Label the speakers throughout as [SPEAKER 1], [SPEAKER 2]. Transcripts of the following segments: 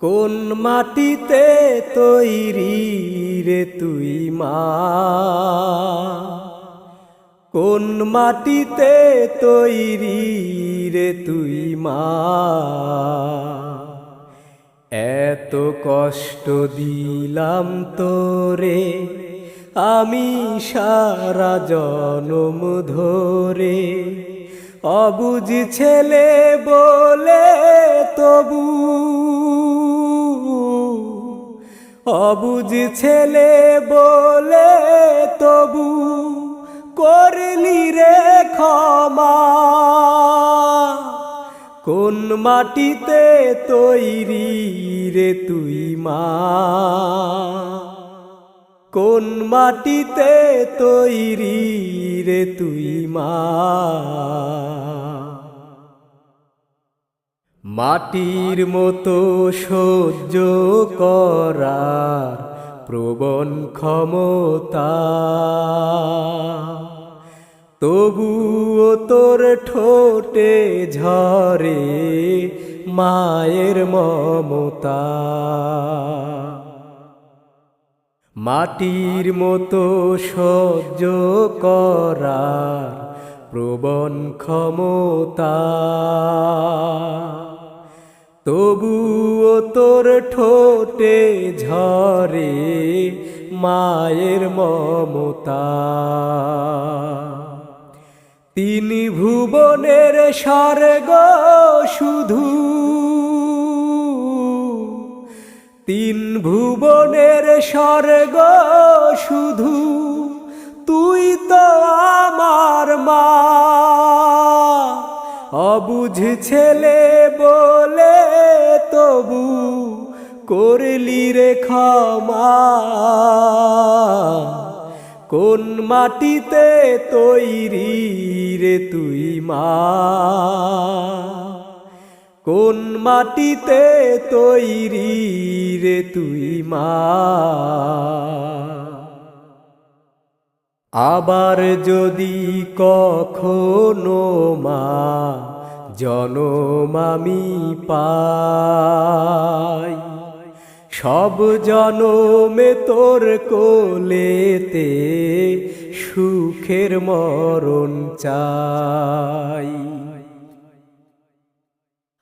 [SPEAKER 1] কোন মাটিতে তৈরি রে তুই মা? কোন মাটিতে তৈরি রে তুই মা? এত কষ্ট দিলাম তোরে, আমি সারা জনম ধরে। অবুঝ ছেলে বলে তবু অবুঝ ছেলে বলে তবু করলি রে ক্ষমা। কোন মাটিতে তৈরি রে তুই মা? কোন মাটিতে তৈরি রে তুই মা? মাটির মতো সহ্য করার প্রবণ ক্ষমতা। তবুও তোর ঠোঁটে ঝরে মায়ের মমতা। মাটির মতো সহ্য করার প্রবণ ক্ষমতা। তবুও তোর ঠোঁটে ঝরে মায়ের মমতা। তিন ভুবনের স্বর্গ শুধু। তিন ভুবনের স্বর্গ শুধু। তুই তো আমার মা। অবুঝ ছেলে বলে তবু করলি রে ক্ষমা। কোন মাটিতে তৈরি রে তুই মা? কোন মাটিতে তৈরি রে তুই মা? আবার যদি কখনো মা জনম আমি পাই। সব জনমে তোর কোলেতে সুখের মরণ চাই।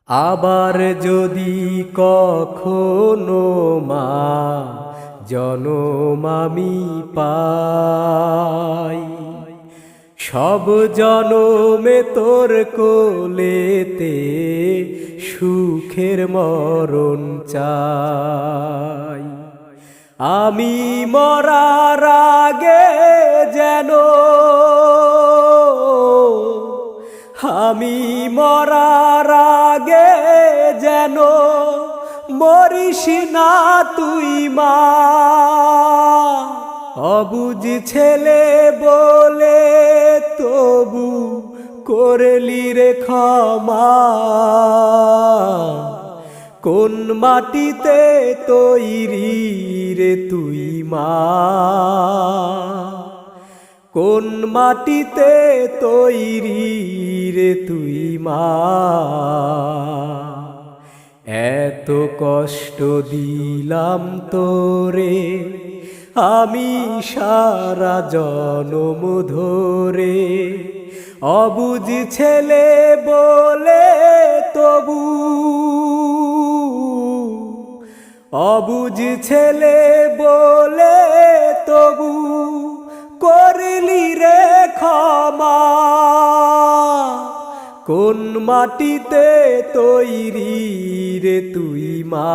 [SPEAKER 1] আবার যদি কখনো মা জনম আমি পাই সব জনমে তোর কোলেতে সুখের মরণ চাই। আমি মরার আগে যেন আমি মরার আগে যেন মরিস না তুই মা। অবুঝ ছেলে বলে তবু করলি রে ক্ষমা। কোন মাটিতে তৈরি রে তুই মা? কোন মাটিতে তৈরি রে তুই মা? এত কষ্ট দিলাম তোরে আমি সারা জনম ধরে অবুঝ ছেলে বলে তবু। অবুঝ ছেলে বলে তবু করলি রে ক্ষমা। কোন মাটিতে তৈরি রে তুই মা?